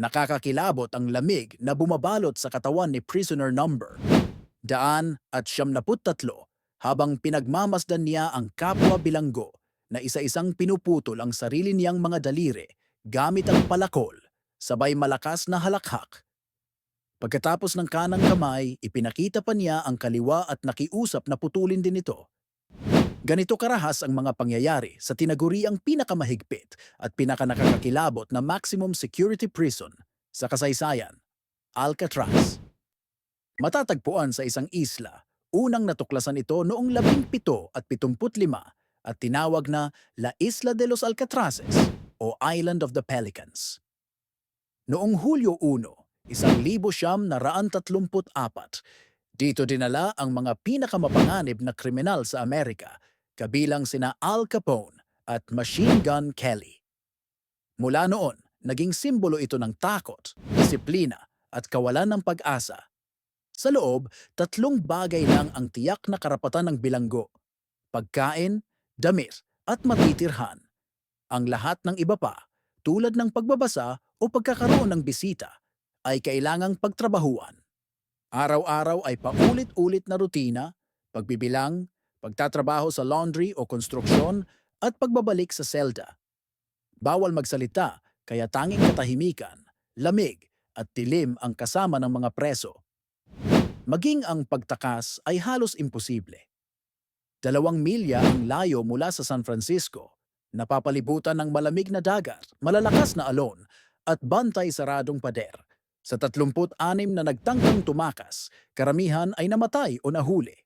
Nakakakilabot ang lamig na bumabalot sa katawan ni prisoner number. Daan at siyam na tatlo habang pinagmamasdan niya ang kapwa bilanggo na isa-isang pinuputol ang sarili niyang mga daliri gamit ang palakol, sabay malakas na halakhak. Pagkatapos ng kanang kamay, ipinakita pa niya ang kaliwa at nakiusap na putulin din ito. Ganito karahas ang mga pangyayari sa tinaguriang pinakamahigpit at pinakanakakakilabot na maximum security prison sa kasaysayan, Alcatraz. Matatagpuan sa isang isla, unang natuklasan ito noong 17 at 75 at tinawag na La Isla de los Alcatrazes o Island of the Pelicans. Noong Hulyo 1, isang libo siyam na raan tatlumput apat, dito dinala ang mga pinakamapanganib na kriminal sa Amerika, kabilang sina Al Capone at Machine Gun Kelly. Mula noon, naging simbolo ito ng takot, disiplina at kawalan ng pag-asa. Sa loob, tatlong bagay lang ang tiyak na karapatan ng bilanggo. Pagkain, damit at matitirhan. Ang lahat ng iba pa, tulad ng pagbabasa o pagkakaroon ng bisita, ay kailangang pagtrabahuan. Araw-araw ay paulit-ulit na rutina, pagbibilang, pagtatrabaho sa laundry o konstruksyon at pagbabalik sa selda. Bawal magsalita kaya tanging katahimikan, lamig at dilim ang kasama ng mga preso. Maging ang pagtakas ay halos imposible. Dalawang milya ang layo mula sa San Francisco, napapalibutan ng malamig na dagat, malalakas na alon at bantay saradong pader. Sa 36 na nagtangkang tumakas, karamihan ay namatay o nahuli.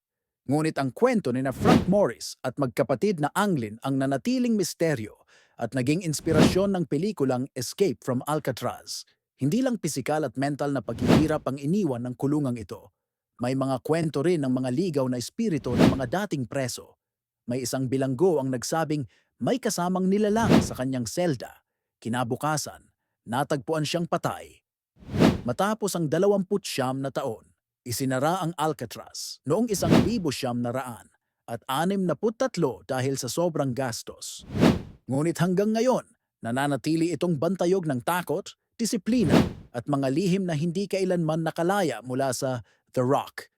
Ngunit ang kwento ni na Frank Morris at magkapatid na Anglin ang nanatiling misteryo at naging inspirasyon ng pelikulang Escape from Alcatraz. Hindi lang pisikal at mental na paghihirap ang iniwan ng kulungang ito. May mga kwento rin ng mga ligaw na espiritu ng mga dating preso. May isang bilanggo ang nagsabing may kasamang nilalang sa kanyang selda. Kinabukasan, natagpuan siyang patay Matapos ang 29 na taon, isinara ang Alcatraz noong 1900 na raan at 63 dahil sa sobrang gastos. Ngunit hanggang ngayon, nananatili itong bantayog ng takot, disiplina at mga lihim na hindi kailanman nakalaya mula sa The Rock